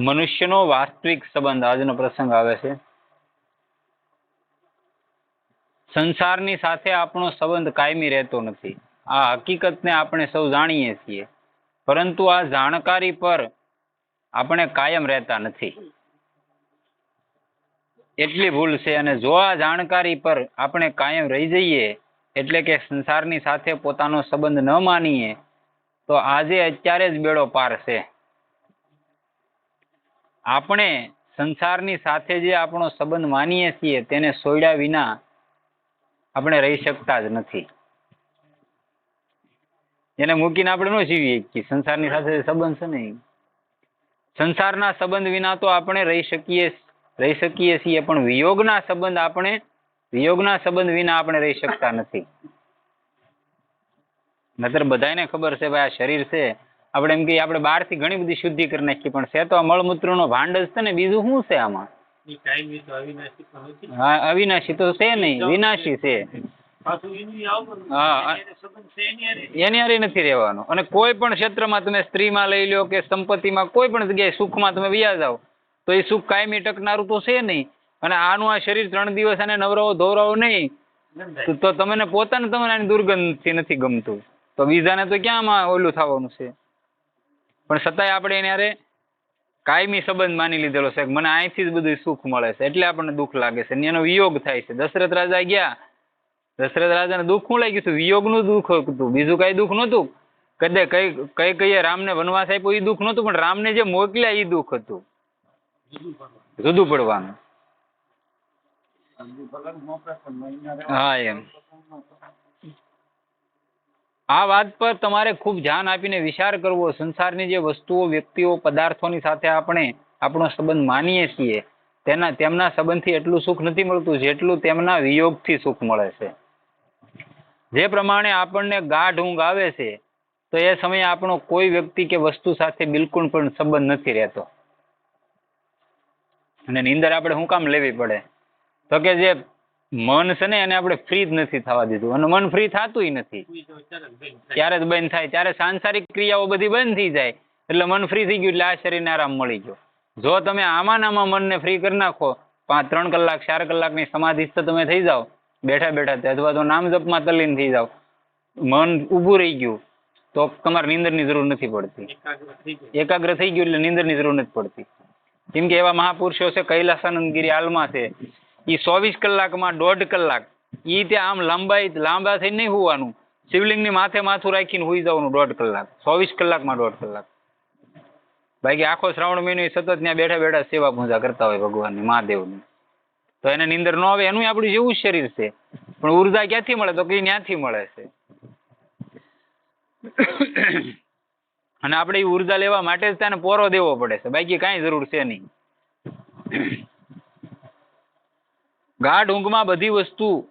મનુષ્યનો વાસ્તવિક સંબંધ આજનો પ્રસંગ આવે છે. સંસારની સાથે આપણો સંબંધ કાયમી રહેતો નથી. આ હકીકતને આપણે સૌ જાણીએ છીએ. પરંતુ આ જાણકારી પર આપણે કાયમ રહેતા નથી. એટલી ભૂલ છે અને જો આ જાણકારી પર આપણે કાયમ રહી જઈએ, એટલે કે સંસારની સાથે પોતાનો સંબંધ ન માનીએ, તો આજે અત્યારે જ બેડો પાર છે. આપણે સંસારની સાથે જે આપણો સંબંધ માનીએ છીએ, તેને સોયડા વિના આપણે રહી શકતા જ નથી એને મૂકીને આપણે ન જીવીએ કે સંસારની સાથે સંબંધ છે ને. સંસારના સંબંધ વિના તો આપણે રહી શકીએ રહી શકીએ છીએ, પણ વિયોગના સંબંધ આપણે, વિયોગના સંબંધ વિના આપણે રહી શકતા નથી નતર બધાને ખબર છે ભાઈ, આ શરીર છે આપણે એમ કહીએ આપણે બહારથી ઘણી બધી શુદ્ધિ કરી નાખીએ પણ છે તો આ મળમૂત્રનો ભાંડ જ છે ને બીજું શું છે આમાં? કાયમી. હા અવિનાશી તો છે નહીં વિનાશી છે. એની હારે નથી રહેવાનું. અને કોઈ પણ ક્ષેત્રમાં તમે સ્ત્રીમાં લઈ લો કે સંપત્તિમાં કોઈ પણ જગ્યાએ સુખમાં તમે વ્યા જાઓ તો એ સુખ કાયમી ટકનારું તો છે નહીં. અને આનું આ શરીર ત્રણ દિવસ અને નવરાવો ધોરાવો નહીં. તો- તમને પોતાને તમને આની દુર્ગંધથી નથી ગમતું. તો બીજાને તો ક્યાં આમાં ઓલું થવાનું છે? પણ છતાંય આપણે એને અરે કાયમી સંબંધ માની લીધેલો છે કે મને અહીંથી જ બધું સુખ મળે છે એટલે આપણને દુઃખ લાગે છે. એનો વિયોગ થાય છે. દશરથ રાજા ગયા. દશરથ રાજાને દુઃખ શું લાગ્યું હતું? વિયોગનું દુઃખ હતું. બીજું કાંઈ દુઃખ નહોતું. કદે કઈ કઈ કહીએ રામને વનવાસ આપ્યો એ દુઃખ નહોતું પણ રામને જે મોકલ્યા એ દુઃખ હતું. જુદું પડવાનું. હા એમ. આ વાત પર તમારે ખૂબ ધ્યાન આપીને વિચાર કરવો. સંસારની જે વસ્તુઓ, વ્યક્તિઓ, પદાર્થોની સાથે આપણે આપણો સંબંધ માનીએ છીએ, તેના, તેમના સંબંધથી એટલું સુખ નથી મળતું જેટલું તેમના વિયોગથી સુખ મળે છે. જે પ્રમાણે આપણને ગાઢ ઊંઘ આવે છે, તો એ સમયે આપણો કોઈ વ્યક્તિ કે વસ્તુ સાથે બિલકુલ પણ સંબંધ નથી રહેતો. અને નીંદર આપણે શું કામ લેવી પડે? તો કે જે મન છે ને એને આપણે ફ્રી જ નથી થવા દીધું. અને મન ફ્રી થતું નથી. ત્યારે જ બંધ થાય. ત્યારે સાંસારિક ક્રિયાઓ બધી બંધ થઈ જાય. એટલે મન ફ્રી થઈ ગયું એટલે આ શરીરને આરામ મળી ગયો. જો તમે આમાં ને આમાં મનને ફ્રી કરી નાખો પાંચ ત્રણ કલાક ચાર કલાકની સમાધિસ્થ તમે થઈ જાઓ. બેઠા બેઠા અથવા તો નામ જપમાં તલ્લીન થઈ જાઓ. મન ઊભું રહી ગયું તો તમારે નિંદરની જરૂર નથી પડતી. એકાગ્ર થઈ ગયું એટલે નીંદરની જરૂર નથી પડતી. કેમ કે એવા મહાપુરુષો છે કૈલાસાનંદગીરી હાલમાં છે. એ ચોવીસ કલાકમાં દોઢ કલાક. ઈ ત્યાં આમ લાંબાઈ, લાંબા થઈને નહીં હોવાનું. શિવલિંગની માથે માથું રાખીને હોઈ જવાનું દોઢ કલાક. ચોવીસ કલાકમાં દોઢ કલાક. બાકી આખો શ્રાવણ મહિનો સતત ત્યાં બેઠા બેઠા સેવા પૂજા કરતા હોય ભગવાનની, મહાદેવની. તો એને નીંદર ન આવે, એનું આપણું જેવું શરીર છે. પણ ઊર્જા ક્યાંથી મળે? તો કે ત્યાંથી મળે છે. અને આપણે એ ઊર્જા લેવા માટે જ તેને પોરો દેવો પડે છે. બાકી કાંઈ જરૂર છે નહીં. ગાઢ ઊંઘમાં બધી વસ્તુ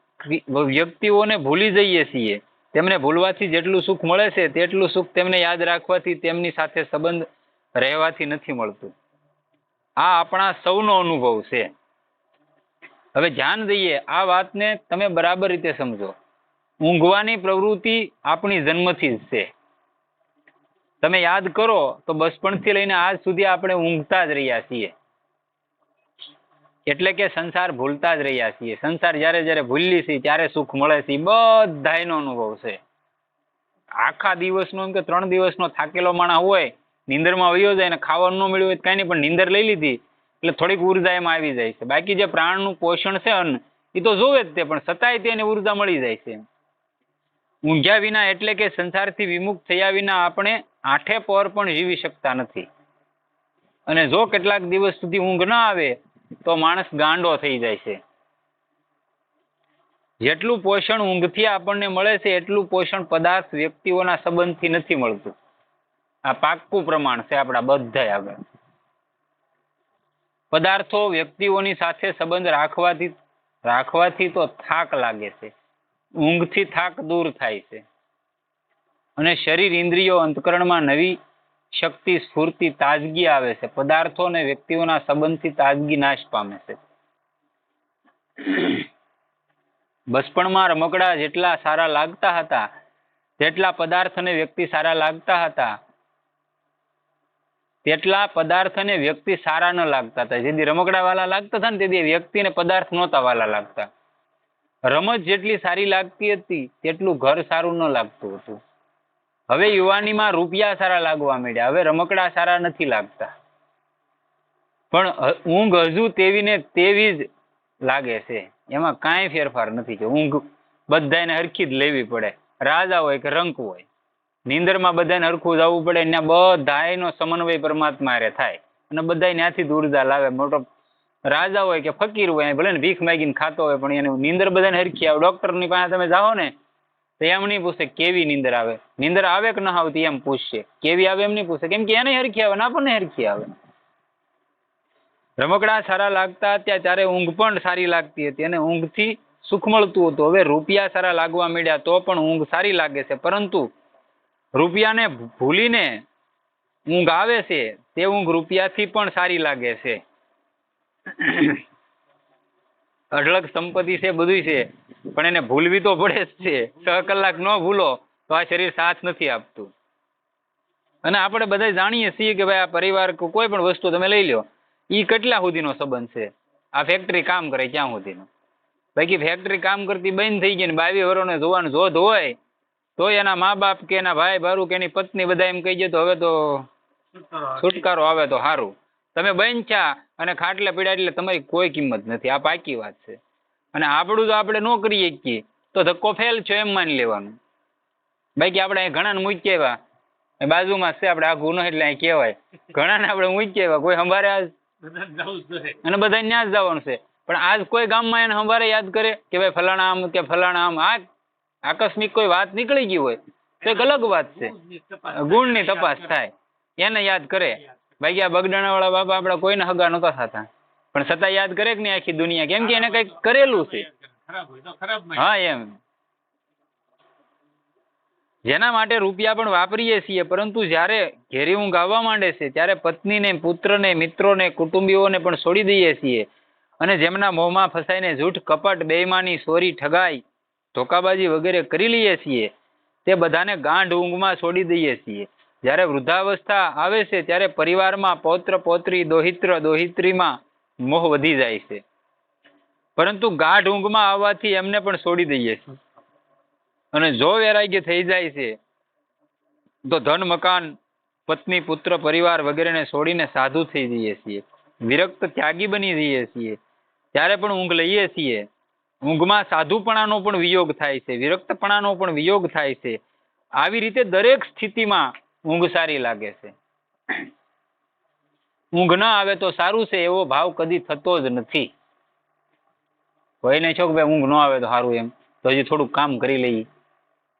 વ્યક્તિઓને ભૂલી જઈએ છીએ. તેમને ભૂલવાથી જેટલું સુખ મળે છે, તેટલું સુખ તેમને યાદ રાખવાથી તેમની સાથે સંબંધ રહેવાથી નથી મળતું. આ આપણા સૌનો અનુભવ છે. હવે ધ્યાન દઈએ, આ વાતને તમે બરાબર રીતે સમજો. ઊંઘવાની પ્રવૃત્તિ આપણી જન્મથી જ છે. તમે યાદ કરો તો બચપણથી લઈને આજ સુધી આપણે ઊંઘતા જ રહ્યા છીએ. એટલે કે સંસાર ભૂલતા જ રહ્યા છીએ. સંસાર જ્યારે જ્યારે ભૂલી છીએ ત્યારે સુખ મળે છે. બધા બધાયનો અનુભવ છે. આખા દિવસનો એમ કે ત્રણ દિવસનો થાકેલો માણસ હોય, નિંદરમાં વયો જાય ને ખાવાનું ન મળ્યું હોય કઈ નહીં, પણ નીંદર લઈ લીધી એટલે થોડીક ઊર્જા એમાં આવી જાય છે. બાકી જે પ્રાણનું પોષણ છે અન્ન એ તો જોવે જ તે, પણ છતાંય તેને ઊર્જા મળી જાય છે. ઊંઘ્યા વિના એટલે કે સંસારથી વિમુખ થયા વિના આપણે આઠે પર પણ જીવી શકતા નથી. અને જો કેટલાક દિવસ સુધી ઊંઘ ના આવે તો માણસ ગાંડો થઈ જાય છે. જેટલું પોષણ ઊંઘથી આપણને મળે છે, એટલું પોષણ પદાર્થ વ્યક્તિઓના સંબંધથી નથી મળતું. આ પાક્કું પ્રમાણ છે આપણા બધા આગળ. પદાર્થો વ્યક્તિઓની સાથે સંબંધ રાખવાથી રાખવાથી તો થાક લાગે છે. ઊંઘથી થાક દૂર થાય છે. અને શરીર ઇન્દ્રિયો અંતકરણમાં નવી શક્તિ, સ્ફૂર્તિ, તાજગી આવે છે. પદાર્થો અને વ્યક્તિઓના સંબંધથી તાજગી નાશ પામે છે. બચપણમાં રમકડા જેટલા સારા લાગતા હતા, જેટલા પદાર્થ અને વ્યક્તિ સારા લાગતા હતા, તેટલા પદાર્થ અને વ્યક્તિ સારા ન લાગતા હતા. જેથી રમકડા વાલા લાગતા હતા ને તેથી વ્યક્તિ ને પદાર્થ નહોતા વાલા લાગતા. રમત જેટલી સારી લાગતી હતી, તેટલું ઘર સારું ન લાગતું હતું. હવે યુવાનીમાં રૂપિયા સારા લાગવા માંડ્યા. હવે રમકડા સારા નથી લાગતા. પણ ઊંઘ હજુ તેવી ને તેવી જ લાગે છે. એમાં કાંઈ ફેરફાર નથી કે ઊંઘ બધાને હરખી જ લેવી પડે. રાજા હોય કે રંક હોય, નીંદરમાં બધાને હરખું જવું પડે. ને બધાયનો સમન્વય પરમાત્મા હારે થાય. અને બધા ત્યાંથી જ ઊર્જા લાવે. મોટો રાજા હોય કે ફકીર હોય ભલે ને ભીખ માગીને ખાતો હોય, પણ એને નીંદર બધાને હરખી આવે. ડોક્ટરની પાસે તમે જાઓ ને તો એમ નહીં પૂછે કેવી નીંદર આવે? નીંદર આવે કે ન આવતી એમ પૂછશે. કેવી આવે એમ નહીં પૂછે. કેમ કે એને હરખી આવે ને આપણને હરખી આવે. રમકડા સારા લાગતા હતા ત્યારે ઊંઘ પણ સારી લાગતી હતી અને ઊંઘથી સુખ મળતું હતું. હવે રૂપિયા સારા લાગવા માંડ્યા તો પણ ઊંઘ સારી લાગે છે. પરંતુ રૂપિયાને ભૂલીને ઊંઘ આવે છે તે ઊંઘ રૂપિયાથી પણ સારી લાગે છે. અઢળક સંપત્તિ છે બધું છે. પણ એને ભૂલવી તો પડે જ છે. છ કલાક ન ભૂલો તો આ શરીર સાથ નથી આપતું. અને આપણે બધા જાણીએ છીએ કે ભાઈ આ પરિવાર કોઈ પણ વસ્તુ તમે લઈ લો એ કેટલા સુધીનો સંબંધ છે? આ ફેક્ટરી કામ કરે ક્યાં સુધીનો? બાકી ફેક્ટરી કામ કરતી બંધ થઈ ગઈ ને બાવી વર્ષને જોવાનું જોધ હોય તો એના મા બાપ કે એના ભાઈ બારું કે એની પત્ની બધા એમ કહી તો હવે તો છુટકારો આવે તો સારું તમે બંધ્યા અને ખાટલે પીડા એટલે તમારી કોઈ કિંમત નથી. આ પાકી વાત છે. અને આપણું તો આપણે ન કરી શકીએ. તો ધક્કો ફેલ છો એમ માની લેવાનું. બાકી આપણે અહીં ઘણાને મૂકી આવ્યા. એ બાજુમાં છે આપણે આ ગુનો એટલે અહીં કહેવાય. ઘણાને આપણે મૂકી આવ્યા. કોઈ સંભારે આજ. અને બધા ત્યાં જ જવાનું છે. પણ આજ કોઈ ગામમાં એને સંભારે યાદ કરે કે ભાઈ ફલાણા આમ કે ફલાણા આમ. આ આકસ્મિક કોઈ વાત નીકળી ગઈ હોય તો એક અલગ વાત છે. ગુણની તપાસ થાય. એને યાદ કરે. બાકી આ બગડાણાવાળા બાપા આપણા કોઈને હગા નતા થતા. પણ છતાં યાદ કરે કે નહીં આખી દુનિયા? કેમ કે એને કંઈક કરેલું છે. હા, એમ. જેના માટે રૂપિયા પણ વાપરીએ છીએ, પરંતુ જ્યારે ઘેરી ઊંઘ આવવા માંડે છે, ત્યારે પત્નીને, પુત્રને, મિત્રોને, કુટુંબીઓને પણ છોડી દઈએ છીએ. અને જેમના મોંમાં ફસાઈને જૂઠ, કપટ, બેઈમાની ચોરી ઠગાઈ, ધોકાબાજી વગેરે કરી લઈએ છીએ, તે બધાને ગાંઠ ઊંઘમાં છોડી દઈએ છીએ. જ્યારે વૃદ્ધાવસ્થા આવે છે, ત્યારે પરિવારમાં પૌત્ર પૌત્રી દોહિત્ર દોહિત્રીમાં મોહ વધી જાય છે. પરંતુ ગાઢ ઊંઘમાં આવવાથી એમને પણ છોડી દઈએ છીએ. અને જો વૈરાગ્ય થઈ જાય છે, તો ધન, મકાન, પત્ની, પુત્ર, પરિવાર વગેરેને છોડીને સાધુ થઈ જઈએ છીએ. વિરક્ત, ત્યાગી બની જઈએ છીએ. ત્યારે પણ ઊંઘ લઈએ છીએ. ઊંઘમાં સાધુપણાનો પણ વિયોગ થાય છે, વિરક્તપણાનો પણ વિયોગ થાય છે. આવી રીતે દરેક સ્થિતિમાં ઊંઘ સારી લાગે છે. ઊંઘ ના આવે તો સારું છે, એવો ભાવ કદી થતો જ નથી. કોઈને છો કે ભાઈ ઊંઘ ન આવે તો સારું એમ. તો હજી થોડુંક કામ કરી લઈએ.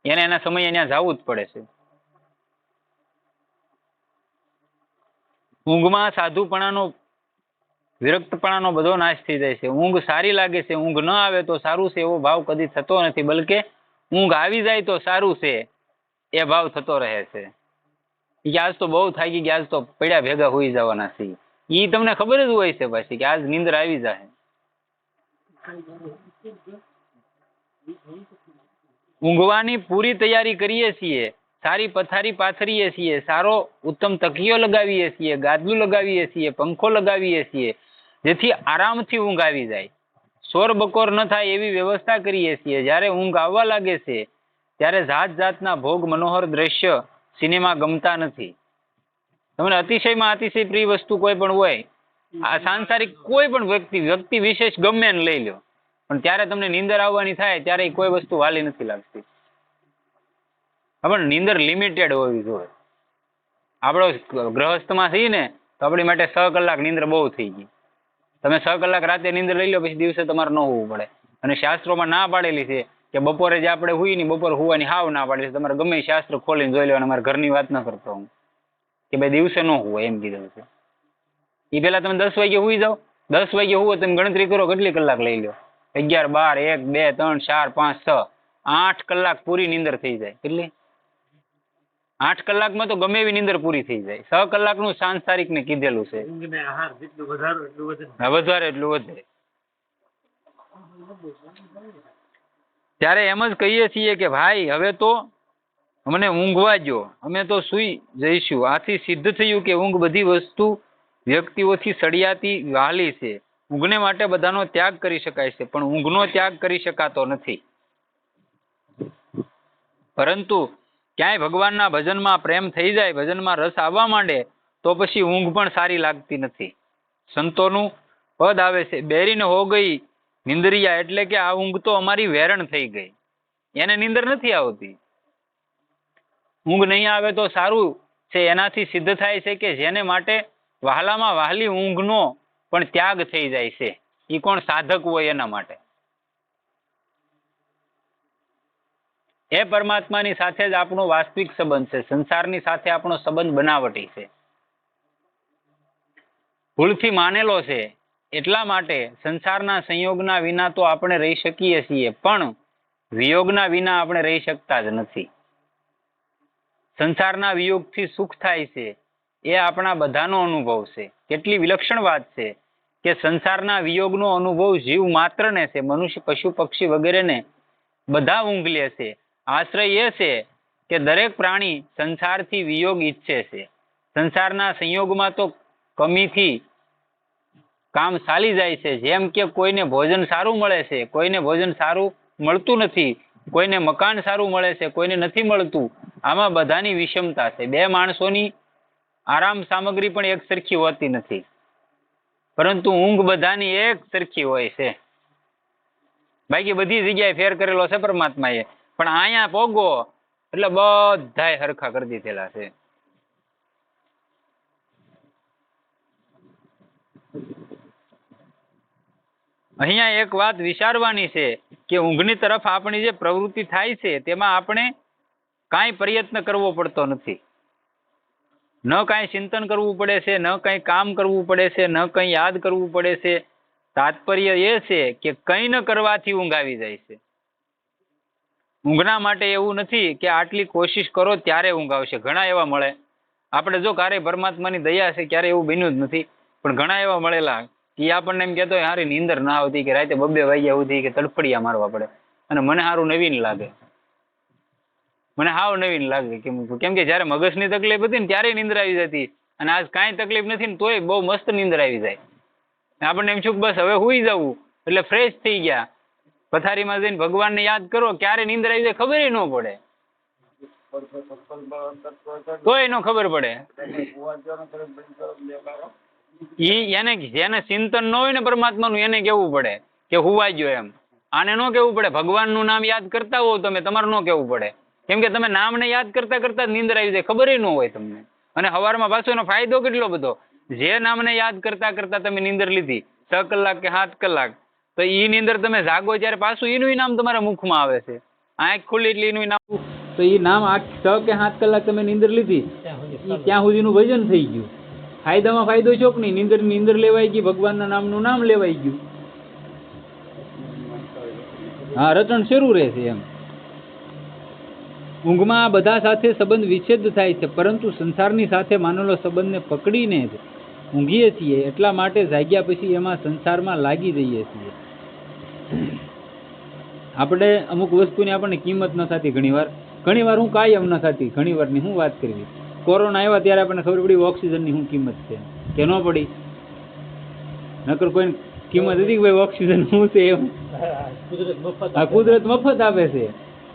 એને એના સમયે ત્યાં જવું જ પડે છે. ઊંઘમાં સાધુપણાનો, વિરક્તપણાનો બધો નાશ થઈ જાય છે. ઊંઘ સારી લાગે છે, ઊંઘ ન આવે તો સારું છે, એવો ભાવ કદી થતો નથી. બલકે ઊંઘ આવી જાય તો સારું છે, એ ભાવ થતો રહે છે. આજ તો બહુ થાકી ગયા, આજ તો પડ્યા ભેગા હોઈ જવાના છે. ઈ તમને ખબર જ હોય છે પાછી કે આજ નીંદર આવી જાય ઊંઘવાની પૂરી તૈયારી કરીએ છીએ, સારી પથારી પાથરીએ છીએ, સારો ઉત્તમ તકિયો લગાવીએ છીએ, ગાદલું લગાવીએ છીએ, પંખો લગાવીએ છીએ, જેથી આરામથી ઊંઘ આવી જાય. શોર બકોર ન થાય એવી વ્યવસ્થા કરીએ છીએ. જ્યારે ઊંઘ આવવા લાગે છે, ત્યારે જાત જાતના ભોગ મનોહર દ્રશ્ય સિનેમા ગમતા નથી. તમને અતિશયમાં અતિશય પ્રિય વસ્તુ કોઈ પણ હોય, આ સાંસારિક કોઈ પણ વ્યક્તિ વ્યક્તિ વિશેષ ગમે ને લઈ લો. પણ ત્યારે તમને નીંદર આવવાની થાય, ત્યારે કોઈ વસ્તુ વાલી નથી લાગતી. પણ નીંદર લિમિટેડ હોવી જોઈએ. આપણો ગ્રહસ્થમાં છીએ ને, તો આપણી માટે છ કલાક નીંદર બહુ થઈ ગઈ. તમે છ કલાક રાતે નીંદર લઈ લો, પછી દિવસે તમારે ન હોવું પડે. અને શાસ્ત્રોમાં ના પાડેલી છે કે બપોરે જે આપણે હુઈ ની બપોર હુવાની હાવ ના પાડેલી છે તમારે ગમે શાસ્ત્ર ખોલીને જોઈ લેવાનું મારે ઘરની વાત ન કરતો હું. કે ભાઈ દિવસે ન હુવે એમ કીધું છે. એ પેલા તમે દસ વાગે હુઈ જાઓ દસ વાગે હુવો તમે ગણતરી કરો કેટલી કલાક લઈ લો? અગિયાર બાર એક બે ત્રણ ચાર પાંચ છ આઠ કલાક પૂરી નીંદર થઈ જાય. કેટલી? આઠ કલાકમાં તો ગમે એવી નીંદર પૂરી થઈ જાય. છ કલાકનું સાંસારિક ને કીધેલું છે. વધારો એટલું વધે હા, વધારે એટલું વધે ત્યારે એમ જ કહીએ છીએ કે ભાઈ, હવે તો અમને ઊંઘવા જો અમે તો સૂઈ જઈશું. આથી સિદ્ધ થયું કે ઊંઘ બધી વસ્તુ વ્યક્તિઓથી સળિયાતી વાલી છે. ઊંઘને માટે બધાનો ત્યાગ કરી શકાય છે, પણ ઊંઘનો ત્યાગ કરી શકાતો નથી. પરંતુ ક્યાંય ભગવાનના ભજનમાં પ્રેમ થઈ જાય, ભજનમાં રસ આવવા માંડે, તો પછી ઊંઘ પણ સારી લાગતી નથી. સંતોનું પદ આવે છે, બેરીને હો ગઈ નિંદરિયા એટલે કે આ ઊંઘ તો અમારી વેરણ થઈ ગઈ. એને નિંદર નથી આવતી. ઊંઘ નહીં આવે તો સારું છે, એનાથી સિદ્ધ થાય છે કે જેને માટે વહાલામાં વહાલી ઊંઘનો પણ ત્યાગ થઈ જાય છે. એ કોણ સાધક હોય એના માટે? એ પરમાત્માની સાથે જ આપણો વાસ્તવિક સંબંધ છે. સંસારની સાથે આપણો સંબંધ બનાવટી છે. ભૂલથી માનેલો છે. એટલા માટે સંસારના સંયોગના વિના તો આપણે રહી શકીએ છીએ, પણ વિયોગના વિના આપણે રહી શકતા જ નથી. સંસારના વિયોગથી સુખ થાય છે, એ આપણા બધાનો અનુભવ છે. કેટલી વિલક્ષણ વાત છે કે સંસારના વિયોગનો અનુભવ જીવ માત્રને છે, મનુષ્ય, પશુ, પક્ષી વગેરેને બધા ઊંઘ લે છે. આશ્રય એ છે કે દરેક પ્રાણી સંસારથી વિયોગ ઈચ્છે છે. સંસારના સંયોગમાં તો કમીથી કામ ચાલી જાય છે. જેમ કે કોઈને ભોજન સારું મળે છે, કોઈને ભોજન સારું મળતું નથી, કોઈને મકાન સારું મળે છે, કોઈને નથી મળતું, આમાં બધાની વિષમતા છે. બે માણસોની આરામ સામગ્રી પણ એક સરખી હોતી નથી. પરંતુ ઊંઘ બધાની એક સરખી હોય છે. બાકી બધી જગ્યાએ ફેર કરેલો છે પરમાત્માએ. પણ અહીંયા પોગો એટલે બધાય હરખા કરી દીધેલા છે. અહીંયા એક વાત વિચારવાની છે કે ઊંઘની તરફ આપણી જે પ્રવૃત્તિ થાય છે, તેમાં આપણે કાંઈ પ્રયત્ન કરવો પડતો નથી. ન કાંઈ ચિંતન કરવું પડે છે, ન કંઈ કામ કરવું પડે છે, ન કંઈ યાદ કરવું પડે છે. તાત્પર્ય એ છે કે કંઈ ન કરવાથી ઊંઘ આવી જાય છે. ઊંઘના માટે એવું નથી કે આટલી કોશિશ કરો ત્યારે ઊંઘ આવશે. ઘણા એવા મળે. આપણે જો ક્યારેય પરમાત્માની દયા છે ક્યારે એવું બન્યું જ નથી. પણ ઘણા એવા મળેલા એ આપણને એમ કહેતો હારી નીંદર ના આવતી કે રાતે બબે વાગ્યા સુધી કે તડફડિયા મારવા પડે. અને મને સારું નવીન લાગે. મને હાવ નવીન લાગે કેમ કે જ્યારે મગજની તકલીફ હતી ને ત્યારે નીંદર આવી જતી. અને આજ કાંઈ તકલીફ નથી ને તોય બહુ મસ્ત નીંદર આવી જાય. આપણને એમ છું કે બસ હવે હુઈ જવું. એટલે ફ્રેશ થઈ ગયા. પથારીમાં જઈને ભગવાનને યાદ કરો, ક્યારે નીંદર આવી જાય ખબર ન પડે. તોય ન ખબર પડે. ઈ એને જેને ચિંતન ન હોય ને પરમાત્માનું, એને કેવું પડે? કે હુવાઈ ગયો એમ. આને ન કેવું પડે? ભગવાનનું નામ યાદ કરતા હોવ તમે, તમારે ન કેવું પડે? કેમ કે તમે નામને યાદ કરતા કરતા નિંદર આવી જાય, ખબર ન હોય તમને. અને સવારમાં પાછો એનો ફાયદો કેટલો બધો? જે નામને યાદ કરતા કરતા તમે નીંદર લીધી, છ કલાક કે સાત કલાક, તો ઈ નિંદર તમે જાગો ત્યારે પાછું એનું નામ તમારા મુખમાં આવે છે. આંખ ખુલ્લી એટલે એનું નામ તો એ નામ આઠ છ કે સાત કલાક તમે નિંદર લીધી ત્યાં સુધીનું ભજન થઈ ગયું. ફાયદામાં ફાયદો છો નહીં, નીંદર નીંદર લેવાઈ ગઈ, ભગવાનના નામનું નામ લેવાઈ ગયું. હા રચણ શરૂ રહેશે એમ. ઊંઘમાં બધા સાથે સંબંધ વિચ્છેદ થાય છે, પરંતુ સંસારની સાથે માનેલો સંબંધને પકડીને જ ઊંઘીએ છીએ, એટલા માટે જાગ્યા પછી એમાં સંસારમાં લાગી જઈએ છીએ. આપણે અમુક વસ્તુની આપણને કિંમત ન થતી ઘણીવાર. ઘણીવાર હું કાયમ ન થતી ઘણીવારની હું વાત કરવી. કોરોના આવ્યા ત્યારે આપણને ખબર પડી ઓક્સિજનની શું કિંમત છે. કે ન પડી. નકર કોઈ કિંમત હતી કે ભાઈ ઓક્સિજન શું છે એમ? આ કુદરત મફત આપે છે.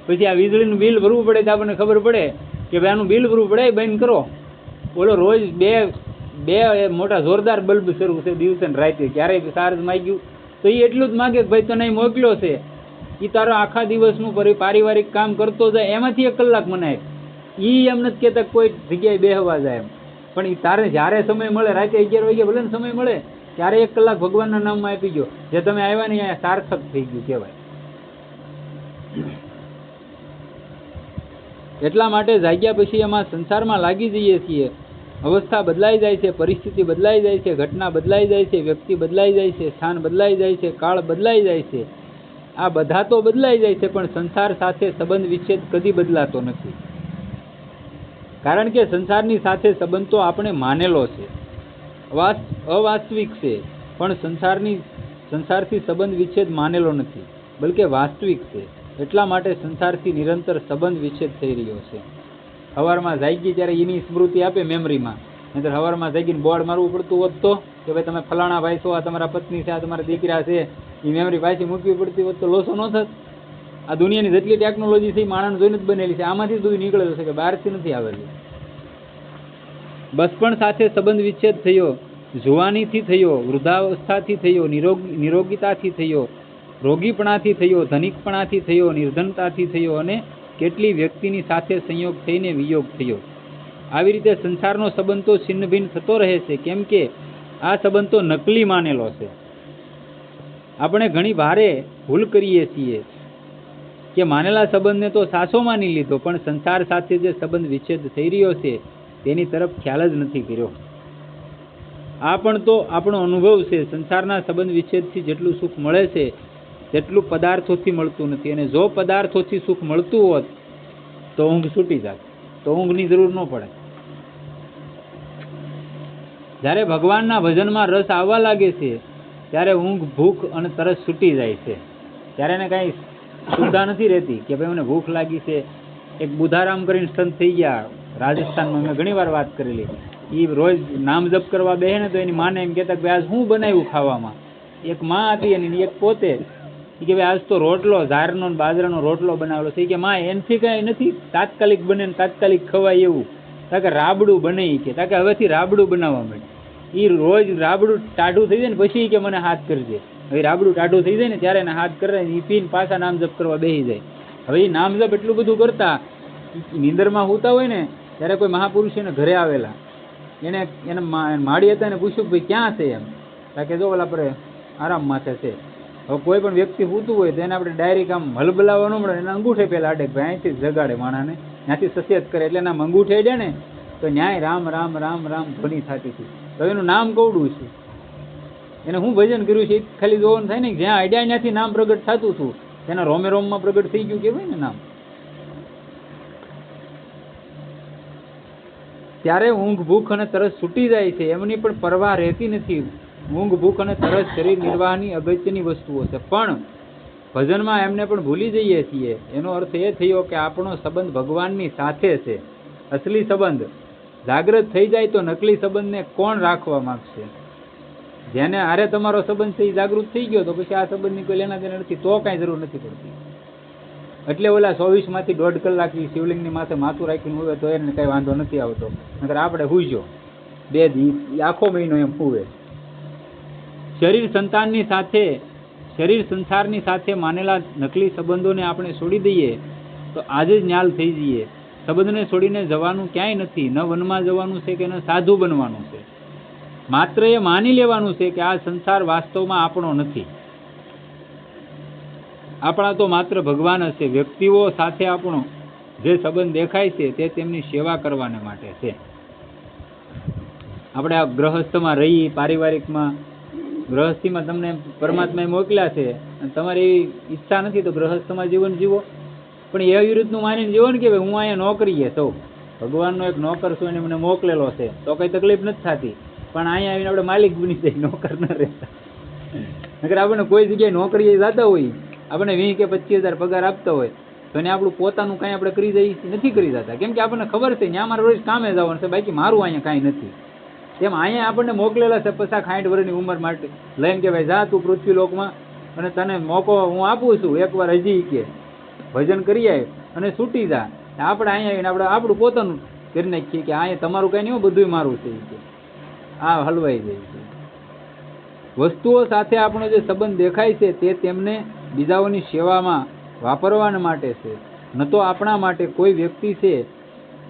પછી આ વીજળીનું બિલ ભરવું પડે તો આપણને ખબર પડે કે ભાઈ આનું બિલ ભરવું પડે, બંધ કરો. બોલો, રોજ બે બે મોટા જોરદાર બલ્બ શરૂ છે દિવસે ને રાતે. ક્યારેય ચાર્જ માગ્યું? તો એ એટલું જ માગે ભાઈ તને મોકલ્યો છે. એ તારો આખા દિવસનું પરી પારિવારિક કામ કરતો જાય. એમાંથી એક કલાક મનાય. ઈ એમ નથી કહેતા કોઈ જગ્યાએ બેહવા જાય એમ. પણ એ તારે જ્યારે સમય મળે, રાતે અગિયાર વાગે ભલે સમય મળે, ત્યારે એક કલાક ભગવાનના નામમાં આપી ગયો જે તમે આવ્યા ને અહીંયા સાર્થક થઈ ગયું કહેવાય. એટલા માટે જાગ્યા પછી એમાં સંસારમાં લાગી જઈએ છીએ. અવસ્થા બદલાઈ જાય છે, પરિસ્થિતિ બદલાઈ જાય છે, ઘટના બદલાઈ જાય છે, વ્યક્તિ બદલાઈ જાય છે, સ્થાન બદલાઈ જાય છે, કાળ બદલાઈ જાય છે. આ બધા તો બદલાઈ જાય છે, પણ સંસાર સાથે સંબંધ વિચ્છેદ કદી બદલાતો નથી. કારણ કે સંસારની સાથે સંબંધ તો આપણે માનેલો છે. વાસ અવાસ્તવિક છે, પણ સંસારની, સંસારથી સંબંધ વિચ્છેદ માનેલો નથી, બલકે વાસ્તવિક છે. એટલા માટે સંસારથી નિરંતર સંબંધ વિચ્છેદ થઈ રહ્યો છે. સવારમાં જાગી ત્યારે એની સ્મૃતિ આપે મેમરીમાં, નહીંતર સવારમાં જાગીને બોર્ડ મારવું પડતું હોત તો, કે ભાઈ તમે ફલાણા ભાઈ છો, આ તમારા પત્ની છે, આ તમારા દીકરા છે, એ મેમરી પાછી મૂકવી પડતી હોત તો લોસો ન થત. આ દુનિયાની જેટલી ટેકનોલોજી છે માણસ જોઈને જ બનેલી છે. આમાંથી બધું નીકળેલું છે કે બહારથી નથી આવેલું. બચપણ સાથે સંબંધ વિચ્છેદ થયો. જુવાનીથી થયો, વૃદ્ધાવસ્થાથી થયો, નિરોગ, નિરોગીતાથી થયો, રોગીપણાથી થયો, ધનિકપણાથી થયો, નિર્ધનતાથી થયો અને કેટલી વ્યક્તિની સાથે સંયોગ થઈને વિયોગ થયો. આવી રીતે સંસારનો સંબંધ તો છિન્નભિન્ન થતો રહે છે. કેમ કે આ સંબંધ તો નકલી માનેલો છે. આપણે ઘણી ભારે ભૂલ કરીએ છીએ. કે માનેલા સંબંધને તો સાસો માની લીધો, પણ સંસાર સાથે જે સંબંધ વિચ્છેદ થઈ રહ્યો છે, તેની તરફ ખ્યાલ જ નથી કર્યો. આ પણ તો આપણો અનુભવ છે, સંસારના સંબંધ વિચ્છેદથી જેટલું સુખ મળે છે, તેટલું પદાર્થોથી મળતું નથી. અને જો પદાર્થોથી સુખ મળતું હોત, તો ઊંઘ છૂટી જાત, તો ઊંઘની જરૂર ન પડે. જ્યારે ભગવાનના ભજનમાં રસ આવવા લાગે છે, ત્યારે ઊંઘ ભૂખ અને તરસ છૂટી જાય છે. ત્યારે એને કાંઈ સુવિધા નથી રહેતી, કે ભાઈ મને ભૂખ લાગી છે. એક બુધારામ કરીને સંત થઈ ગયા, રાજસ્થાનમાં મેં ઘણી વાર વાત કરેલી. એ રોજ નામ જપ કરવા બેહે ને તો એની માને એમ કહેતા કે આજ શું બનાવ્યું ખાવામાં? એક માં હતી અને એક પોતે. કે ભાઈ આજ તો રોટલો, ઝારનો બાજરાનો રોટલો બનાવેલો છે. કે માં, એનથી કાંઈ નથી? તાત્કાલિક બને ને તાત્કાલિક ખવાય એવું. તાકે રાબડું બને કે. તાકે હવેથી રાબડું બનાવવા માંડે ઈ રોજ રાબડું ટાઢું થઈ જાય ને પછી કે મને હાથ કરજે. હવે રાબડું ટાઢું થઈ જાય ને ત્યારે એના હાથ કરે એ પીને પાછા નામ જપ કરવા બેસી જાય. હવે એ નામ જપ એટલું બધું કરતા નીંદરમાં સૂતા હોય ને, ત્યારે કોઈ મહાપુરુષ એને ઘરે આવેલા. એને એને માડી હતા એને પૂછ્યું ભાઈ ક્યાં છે એમ? કે જો ઓલા આપણે આરામ માથે છે હવે કોઈ પણ વ્યક્તિ સૂતું હોય તો એને આપણે ડાયરેક્ટ આમ હલબલાવવાનું મળે. એના અંગૂઠે પહેલાં અડે ભાઈ, અહીંથી જગાડે માણાને. ત્યાંથી સસેત કરે એટલે એના અંગૂઠે અડે ને, તો ન્યાય રામ રામ રામ રામ ધ્વનિ થતી હતી. તો એનું નામ કવડું છે? એને હું ભજન કર્યું છે ખાલી જોવાનું થાય ને, જ્યાં આઈડિયા ત્યાંથી નામ પ્રગટ થતું હતું, તેના રોમે રોમમાં પ્રગટ થઈ ગયું કહેવાય ને નામ. ત્યારે ઊંઘ, ભૂખ અને તરસ છૂટી જાય છે, એમની પણ પરવા રહેતી નથી. ઊંઘ, ભૂખ અને તરસ શરીર નિર્વાહની અગત્યની વસ્તુઓ છે. પણ ભજનમાં એમને પણ ભૂલી જઈએ છીએ. એનો અર્થ એ થયો કે આપણો સંબંધ ભગવાનની સાથે છે. અસલી સંબંધ જાગ્રત થઈ જાય તો નકલી સંબંધને કોણ રાખવા માંગશે? જેને હારે તમારો સંબંધ છે એ જાગૃત થઈ ગયો તો પછી આ સંબંધની કોઈ લેના દેના નથી, તો કાંઈ જરૂર નથી પડતી. એટલે ઓલા ચોવીસમાંથી દોઢ કલાક ઈ શિવલિંગની માથે માથું રાખીને હોય તો એને કાંઈ વાંધો નથી આવતો. નકર આપણે હુઈજો. બે દી આખો મહિનો એમ હુવે. શરીર સંતાનની સાથે, શરીર સંસારની સાથે માનેલા નકલી સંબંધોને આપણે છોડી દઈએ, તો આજે જ ન્યાલ થઈ જઈએ. સંબંધને છોડીને જવાનું ક્યાંય નથી. ન વનમાં જવાનું છે કે ન સાધુ બનવાનું છે. માત્ર એ માની લેવાનું છે કે આ સંસાર વાસ્તવમાં આપણો નથી. આપણા તો માત્ર ભગવાન હશે, વ્યક્તિઓ સાથે આપણો જે સંબંધ દેખાય છે તે તેમની સેવા કરવાને માટે છે. આપણે આ ગ્રહસ્થમાં રહી, પારિવારિકમાં, ગ્રહસ્થીમાં તમને પરમાત્માએ મોકલ્યા છે, અને તમારી ઈચ્છા નથી તો ગ્રહસ્થમાં જીવન જીવો. પણ એવી રીતનું માનીને જીવો ને કે હું અહીંયા નોકરીએ સૌ ભગવાનનો એક નોકર છું એને મને મોકલેલો છે. તો કંઈ તકલીફ નથી થતી. પણ અહીંયા આવીને આપણે માલિક બની જાય, નોકર ન રહેતા. નકર આપણને કોઈ જગ્યાએ નોકરીએ જતા હોય, આપણને વીસ કે પચીસ હજાર પગાર આપતા હોય, તો એને આપણું પોતાનું કાંઈ આપણે કરી જઈ નથી કરી જતા. કેમ કે આપણને ખબર છે, ત્યાં મારે રોજ કામે જવાનું છે, બાકી મારું અહીંયા કાંઈ નથી. તેમ અહીંયા આપણને મોકલેલા છે પચાસ સાઠ વર્ષની ઉંમર માટે. લઈને કે, ભાઈ, જા તું પૃથ્વી લોકમાં અને તને મોકો હું આપું છું. એકવાર હજી કે, ભજન કરી આય અને છૂટી જા. આપણે અહીંયા આવીને આપણે આપણું પોતાનું કરી નાખીએ કે અહીંયા તમારું કાંઈ નહીં બધું મારું છે. કે. આ હલવાઈ જાય છે. વસ્તુઓ સાથે આપણો જે સંબંધ દેખાય છે તે તેમને બીજાઓની સેવામાં વાપરવાના માટે છે. ન તો આપણા માટે કોઈ વ્યક્તિ છે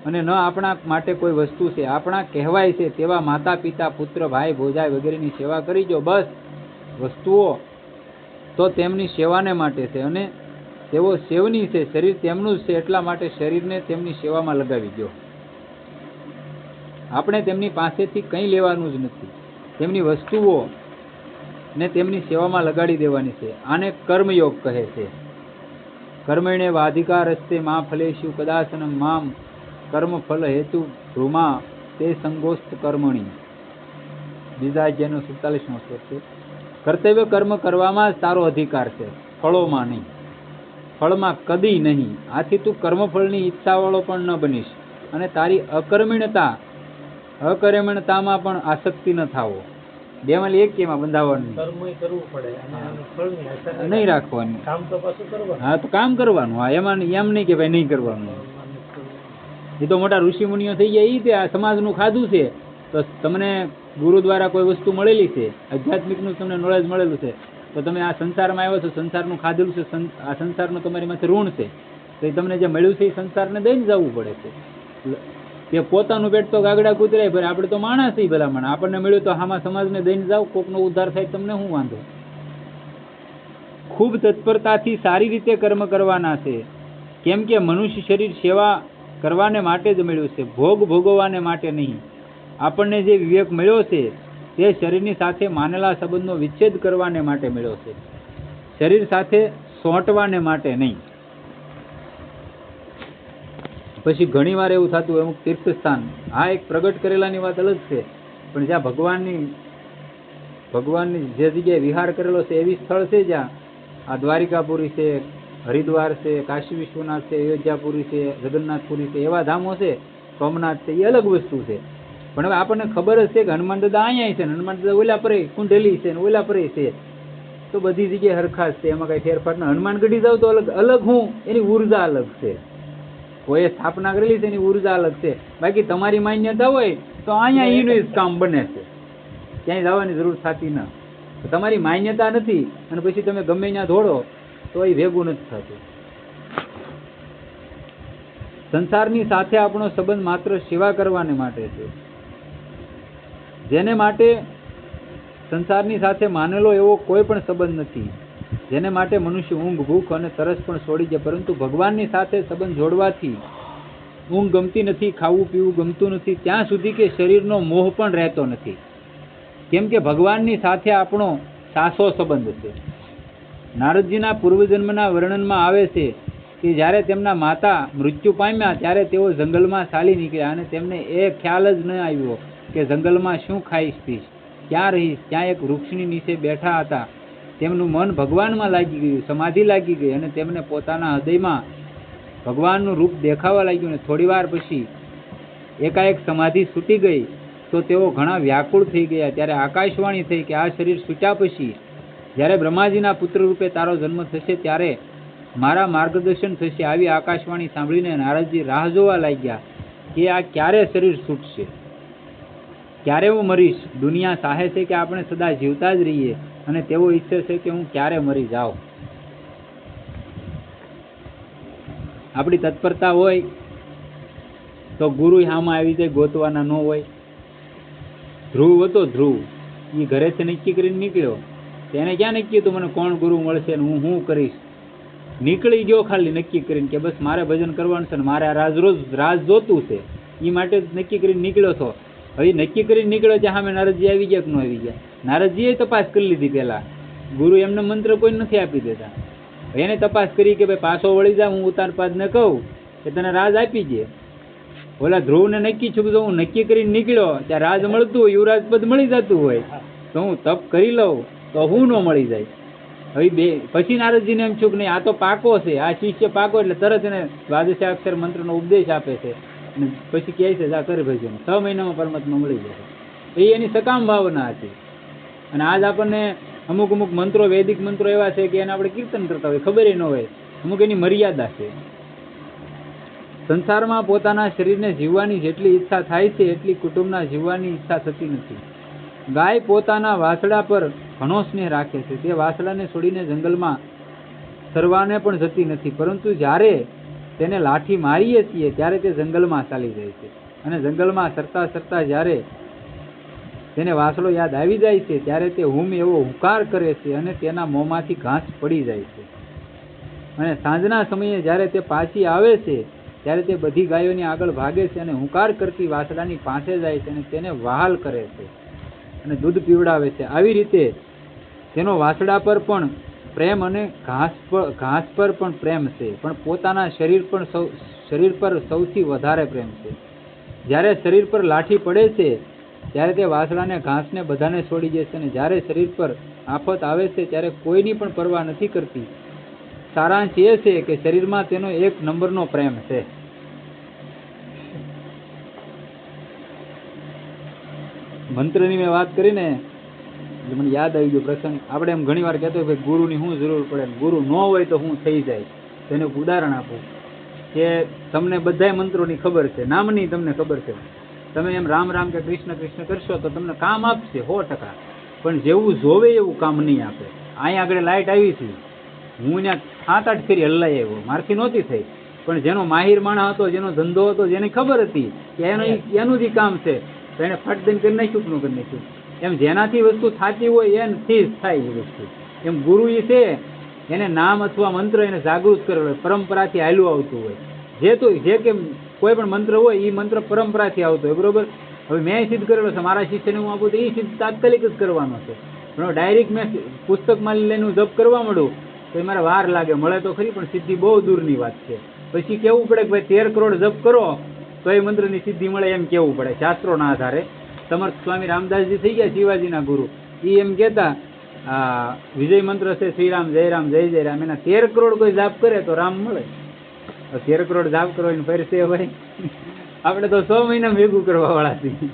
અને ન આપણા માટે કોઈ વસ્તુ છે. આપણા કહેવાય છે તેવા માતા, પિતા, પુત્ર, ભાઈ, ભોજાઈ વગેરેની સેવા કરી જો બસ વસ્તુઓ તો તેમની સેવાને માટે છે અને તેઓ સેવની છે. શરીર તેમનું જ છે એટલા માટે શરીરને તેમની સેવામાં લગાવી દો. આપણે તેમની પાસેથી કંઈ લેવાનું જ નથી. તેમની વસ્તુઓ ને તેમની સેવામાં લગાડી દેવાની છે. આને કર્મયોગ કહે છે. કર્મણે વાધિકા રસ્તે મા ફલેશુ કદાચન મામ કર્મ હેતુ ધ્રુમા તે સંગોસ્ત કર્મણી. બીજા અધ્યાયનો સુડતાલીસમો શ્લોક છે. કર્તવ્ય કર્મ કરવામાં જ તારો અધિકાર છે. ફળોમાં નહીં. ફળમાં કદી નહીં. આથી તું કર્મફળની ઈચ્છાવાળો પણ ન બનીશ. અને તારી અકર્મણતા અકર્મણતામાં પણ આસક્તિ ન થાવો. બેમાં એક કેમાં બંધાવવાનું. કર્મય કરવું પડે અને ફળની આશા નહીં રાખવાની. કામ તો પાછું કરવાનું. હા તો કામ કરવાનું. હા એમાં એમ નહીં કે ભાઈ નહીં કરવાનું. એ તો મોટા ઋષિ મુનિઓ થઈ ગયા. એ તે આ સમાજનું ખાધું છે. તો તમને ગુરુ દ્વારા કોઈ વસ્તુ મળેલી છે? આધ્યાત્મિકનું તમને નોલેજ મળેલું છે? તો તમે આ સંસારમાં આવ્યો છો સંસારનું ખાધેલું છે આ સંસારનું તમારી માથે ઋણ છે. તો એ તમને જે મળ્યું છે એ સંસારને દઈને જવું પડે છે. તે પોતાનું પેટ તો ગાગડા કૂતરાય ભરે આપણે તો માણસ છીએ ભલામણ. આપણને મળ્યું તો આમાં સમાજને દઈને જાઓ, કોકનો ઉદ્ધાર થાય તમને શું વાંધો? ખૂબ તત્પરતાથી સારી રીતે કર્મ કરવાના છે. કેમ કે મનુષ્ય શરીર સેવા કરવાને માટે જ મળ્યું છે, ભોગ ભોગવવાને માટે નહીં. આપણને જે વિવેક મળ્યો છે, તે શરીરની સાથે માનેલા સંબંધનો વિચ્છેદ કરવાને માટે મળ્યો છે. શરીર સાથે સોંટવાને માટે નહીં. પછી ઘણીવાર એવું થતું અમુક તીર્થસ્થાન. આ એક પ્રગટ કરેલાની વાત અલગ છે. પણ જ્યાં ભગવાનની ભગવાનની જે જગ્યાએ વિહાર કરેલો છે, એવી સ્થળ છે જ્યાં? આ દ્વારિકાપુરી છે, હરિદ્વાર છે, કાશી વિશ્વનાથ છે, અયોધ્યાપુરી છે, જગન્નાથપુરી છે, એવા ધામો છે, સોમનાથ છે, એ અલગ વસ્તુ છે. પણ હવે આપણને ખબર જ છે કે હનુમાન દાદા અહીંયા છે હનુમાન દાદા ઓલા પરે કુંડેલી છે ને, ઓલા પરે છે. તો બધી જગ્યાએ હરખાશ છે, એમાં કઈ ફેરફાર ના હનુમાનગઢી જાવ તો અલગ અલગ હું, એની ઊર્જા અલગ છે. કોઈએ સ્થાપના કરેલી છે એની ઊર્જા અલગ છે. બાકી તમારી માન્યતા હોય તો અહીંયા એનું જ કામ બને છે. ક્યાંય જવાની જરૂર થતી ન. તમારી માન્યતા નથી અને પછી તમે ગમે ત્યાં દોડો તો એ ભેગું નથી થતું. સંસારની સાથે આપણો સંબંધ માત્ર સેવા કરવાને માટે છે. જેને માટે સંસારની સાથે માનેલો એવો કોઈ પણ સંબંધ નથી. જેને માટે મનુષ્ય ઊંઘ, ભૂખ અને તરસ પણ છોડી દે પરંતુ ભગવાનની સાથે સંબંધ જોડવાથી ઊંઘ ગમતી નથી, ખાવું, પીવું ગમતું નથી, ત્યાં સુધી કે શરીરનો મોહ પણ રહેતો નથી. કેમ કે ભગવાનની સાથે આપણો સાસો સંબંધ છે. નારદજીના પૂર્વજન્મના વર્ણનમાં આવે છે કે જ્યારે તેમના માતા મૃત્યુ પામ્યા, ત્યારે તેઓ જંગલમાં ચાલી નીકળ્યા અને તેમને એ ખ્યાલ જ ન આવ્યો કે જંગલમાં શું ખાઈશ પીશ, ક્યાં રહીશ ત્યાં એક વૃક્ષની નીચે બેઠા હતા. તેમનું મન ભગવાનમાં લાગી ગયું, સમાધિ લાગી ગઈ અને તેમને પોતાના હૃદયમાં ભગવાનનું રૂપ દેખાવા લાગ્યું અને થોડી વાર પછી એકાએક સમાધિ છૂટી ગઈ તો તેઓ ઘણા વ્યાકુળ થઈ ગયા. ત્યારે આકાશવાણી થઈ કે આ શરીર છૂટ્યા પછી જ્યારે બ્રહ્માજીના પુત્ર રૂપે તારો જન્મ થશે ત્યારે મારા માર્ગદર્શન થશે. આવી આકાશવાણી સાંભળીને નારદજી રાહ જોવા લાગ્યા કે આ ક્યારે શરીર છૂટશે? ક્યારે હું મરીશ? દુનિયા સાહે છે કે આપણે સદા જીવતા જ રહીએ. અને તેઓ ઈચ્છે છે કે હું ક્યારે મરી જાઉં. આપણી તત્પરતા હોય તો ગુરુ હામાં આવી જાય, ગોતવાના ન હોય. ધ્રુવ હતો ધ્રુવ. એ ઘરેથી નક્કી કરીને નીકળ્યો. તેને ક્યાં નક્કી હતું? મને કોણ ગુરુ મળશે ને હું શું કરીશ? નીકળી ગયો ખાલી નક્કી કરીને કે બસ મારે ભજન કરવાનું છે ને મારે આ રાજ રોજ રાજ જોતું છે. એ માટે નક્કી કરીને નીકળ્યો હતો. હવે નક્કી કરીને નીકળ્યો છે સામે નારદજી આવી ગયા કે ન આવી ગયા? નારદજીએ તપાસ કરી લીધી પહેલાં. ગુરુ એમને મંત્ર કોઈ નથી આપી દેતા. એને તપાસ કરી કે, ભાઈ, પાછો વળી જા હું ઉતારપાદને કહું કે, તને રાજ આપી દે. ઓલા ધ્રુવને નક્કી છું તો હું નક્કી કરીને નીકળ્યો, ત્યાં રાજ મળતું હોય, યુવરાજ પદ મળી જતું હોય, તો હું તપ કરી લઉં, તો હું ન મળી જાય. હવે બે, પછી નારદજીને એમ છું કે, નહીં, આ તો પાકો છે, આ શિષ્ય પાકો એટલે તરત એને દ્વાદશાક્ષર મંત્રનો ઉપદેશ આપે છે. પછી કહે છે આ કરે ભજન છ મહિનામાં પરમાત્મા મળી જશે. એ એની સકામ ભાવના હતી અને આજ આપણને અમુક અમુક મંત્રો, વૈદિક મંત્રો એવા છે કે એને આપણે કીર્તન કરતા હોય, ખબર ન હોય. અમુક એની મર્યાદા છે. સંસારમાં પોતાના શરીરને જીવવાની જેટલી ઈચ્છા થાય છે, એટલી કુટુંબના જીવવાની ઈચ્છા થતી નથી. ગાય પોતાના વાસડા પર ઘણો સ્નેહ રાખે છે. તે વાસડાને છોડીને જંગલમાં સરવાને પણ જતી નથી. પરંતુ જ્યારે તેને લાઠી મારીએ છીએ ત્યારે તે જંગલમાં ચાલી જાય છે. અને જંગલમાં સરતા સરતા જ્યારે તેને વાસળો યાદ આવી જાય છે, ત્યારે તે હુમ એવો હુંકાર કરે છે અને તેના મોંમાંથી ઘાસ પડી જાય છે. અને સાંજના સમયે જ્યારે તે પાછી આવે છે, ત્યારે તે બધી ગાયોની આગળ ભાગે છે અને હુંકાર કરતી વાસળાની પાસે જાય છે અને તેને વહાલ કરે છે અને દૂધ પીવડાવે છે. આવી રીતે તેનો વાસડા પર પણ પ્રેમ અને ઘાસ પર ઘાસ પર પણ પ્રેમ છે, પણ પોતાના શરીર પણ સૌ, શરીર પર સૌથી વધારે પ્રેમ છે. જ્યારે શરીર પર લાઠી પડે છે, ત્યારે તે વાસળાને ઘાસને બધાને છોડી દે અને જ્યારે શરીર પર આફત આવે છે, ત્યારે કોઈની પણ પરવા નથી કરતી. સારાંશ એ છે કે શરીરમાં તેનો એક નંબરનો પ્રેમ છે. મંત્રની મેં વાત કરીને એટલે મને યાદ આવી ગયો પ્રસંગ. આપણે એમ ઘણી વાર કહેતો કે ગુરુની શું જરૂર પડે ગુરુ ન હોય તો શું થઈ જાય. તેનું ઉદાહરણ આપું કે તમને બધાય મંત્રોની ખબર છે. નામની તમને ખબર છે. તમે એમ રામ રામ કે કૃષ્ણ કૃષ્ણ કરશો તો તમને કામ આપશે સો ટકા. પણ જેવું જોવે એવું કામ નહીં આપે. અહીંયા આગળ લાઇટ આવી છે. હું ત્યાં સાત આઠ ફેરી હલ્લાઈ આવ્યો. મારથી નહોતી થઈ. પણ જેનો માહિર માણા હતો, જેનો ધંધો હતો, જેની ખબર હતી કે એનું એનું જે કામ છે. તો એને ફટ દઈને કરી નાખ્યું કે કરી નાખ્યું? એમ જેનાથી વસ્તુ થતી હોય એનથી જ થાય એ વસ્તુ. એમ ગુરુ એ છે, એને નામ અથવા મંત્ર એને જાગૃત કરેલો હોય, પરંપરાથી હાલું આવતું હોય. જે તો, જે કે કોઈ પણ મંત્ર હોય એ મંત્ર પરંપરાથી આવતો હોય, બરોબર? હવે મેં સિદ્ધ કરેલો છે, મારા શિષ્યને હું આપું તો એ સિદ્ધ તાત્કાલિક જ કરવાનો છે. પણ ડાયરેક્ટ મેં પુસ્તકમાં લઈને હું જપ કરવા માંડું, તો એ મારે વાર લાગે, મળે તો ખરી, પણ સિદ્ધિ બહુ દૂરની વાત છે. પછી કેવું પડે કે ભાઈ તેર કરોડ જપ કરો, તો એ મંત્રની સિદ્ધિ મળે એમ કેવું પડે, શાસ્ત્રોના આધારે. સમર્થ સ્વામી રામદાસજી થઈ ગયા શિવાજીના ગુરુ. એ એમ કહેતા વિજય મંત્ર છે, શ્રીરામ, જય રામ, જય જય રામ. એના તેર કરોડ કોઈ જાપ કરે તો રામ મળે. તેર કરોડ જાપ કરો એને ફરશે ભાઈ. આપણે તો સો મહિના ભેગું કરવા છીએ.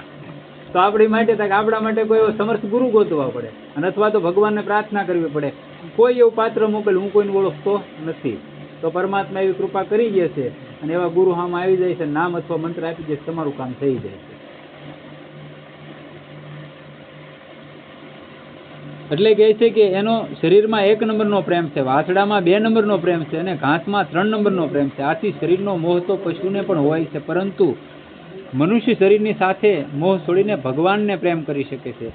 તો આપણી માટે થાય કે આપણા માટે કોઈ એવો સમર્થ ગુરુ ગોતવા પડે. અને અથવા તો ભગવાનને પ્રાર્થના કરવી પડે. કોઈ એવું પાત્ર મોકલ, હું કોઈને ઓળખતો નથી. તો પરમાત્મા એવી કૃપા કરી છે અને એવા ગુરુ હામાં આવી જાય છે, નામ અથવા મંત્ર આપી દે તમારું કામ થઈ જાય છે. એટલે કહે છે કે એનો શરીરમાં એક નંબરનો પ્રેમ છે, વાછડામાં બે નંબરનો પ્રેમ છે અને ઘાસમાં ત્રણ નંબરનો પ્રેમ છે. આથી શરીરનો મોહ તો પશુને પણ હોય છે, પરંતુ મનુષ્ય શરીરની સાથે મોહ છોડીને ભગવાનને પ્રેમ કરી શકે છે.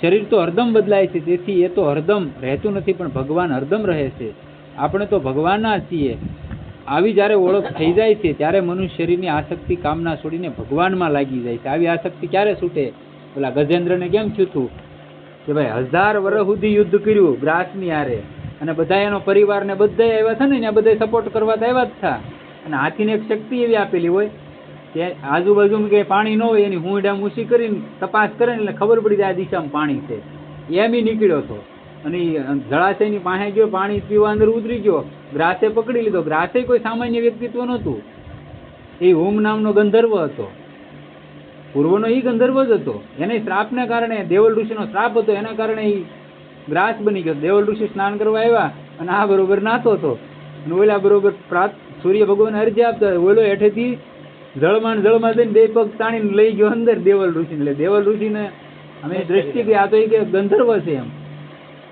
શરીર તો હરદમ બદલાય છે, તેથી એ તો હરદમ રહેતું નથી, પણ ભગવાન હરદમ રહે છે. આપણે તો ભગવાનના છીએ. આવી જ્યારે ઓળખ થઈ જાય છે, ત્યારે મનુષ્ય શરીરની આસક્તિ, કામના છોડીને ભગવાનમાં લાગી જાય છે. આવી આસક્તિ ક્યારે છૂટે? પેલા ગજેન્દ્રને કેમ થયું હતું કે ભાઈ હજાર વર્ષ સુધી યુદ્ધ કર્યું ગ્રાસની આરે અને બધા એનો પરિવાર ને બધા આવ્યા છે ને એને બધા સપોર્ટ કરવા તો આવ્યા જ હતા. અને હાથીને એક શક્તિ એવી આપેલી હોય કે આજુબાજુમાં કે પાણી ન હોય એની હું હુંડા મૂસી કરીને તપાસ કરે એટલે ખબર પડી જાય આ દિશામાં પાણી છે. એમ નીકળ્યો હતો. અને જળાશયની પાસે ગયો, પાણી પીવા અંદર ઉતરી ગયો. ગ્રાસે પકડી લીધો. ગ્રાસે કોઈ સામાન્ય વ્યક્તિત્વ નહોતું. એ હોમ નામનો ગંધર્વ હતો. પૂર્વનો એ ગંધર્વ જ હતો. એને શ્રાપને કારણે દેવલ ઋષિનો શ્રાપ હતો એના કારણે એ ગ્રાસ બની ગયો. દેવલ ઋષિ સ્નાન કરવા આવ્યા અને આ બરોબર નાતો હતો. અને ઓલા બરોબર પ્રાત સૂર્ય ભગવાન અરજી આપતા ઓલો હેઠેથી જળમાં જળમાં જઈને બે પગ તાણીને લઈ ગયો અંદર દેવલ ઋષિને. એટલે દેવલ ઋષિને અમે દ્રષ્ટિ કે આ તો એ કે ગંધર્વ છે એમ.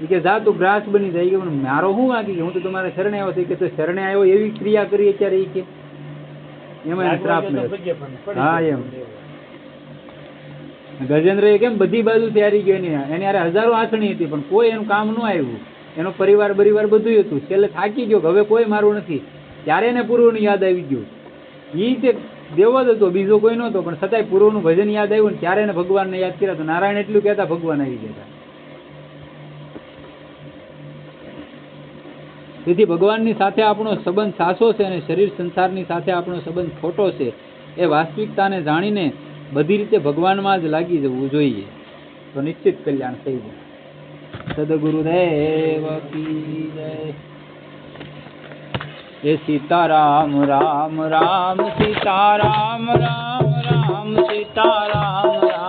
એ કે જા તું ગ્રાસ બની જાય. કે મારો શું વાંકી હું તો તમારા શરણે આવ્યો છું. કે તો શરણે આવ્યો એવી ક્રિયા કરી અત્યારે એ કે. એમાં શ્રાપ હા એમ. ગજેન્દ્ર એ કેમ બધી બાજુ તૈયારી ગયો એની એની યારે હજારો આથણી હતી, પણ કોઈ એનું કામ ન આવ્યું. એનો પરિવાર પરિવાર બધું હતું. છેલ્લે થાકી ગયો હવે કોઈ મારું નથી. ત્યારે એને પૂર્વનું યાદ આવી ગયું. એ તે દેવો હતો, બીજો કોઈ નહોતો, પણ છતાંય પૂર્વનું ભજન યાદ આવ્યું ત્યારે એને ભગવાનને યાદ કર્યા તો નારાયણ એટલું કહેતા ભગવાન આવી ગયા તેથી ભગવાનની સાથે આપણો સંબંધ સાચો છે અને શરીર સંસારની સાથે આપણો સંબંધ ખોટો છે એ વાસ્તવિકતાને જાણીને બધી રીતે ભગવાનમાં જ લાગી જવું જોઈએ. તો નિશ્ચિત કલ્યાણ થઈ જાય. સદગુરુદેવ કી જય. એ સીતારામ, રામ રામ, સીતારામ, રામ રામ, સીતારામ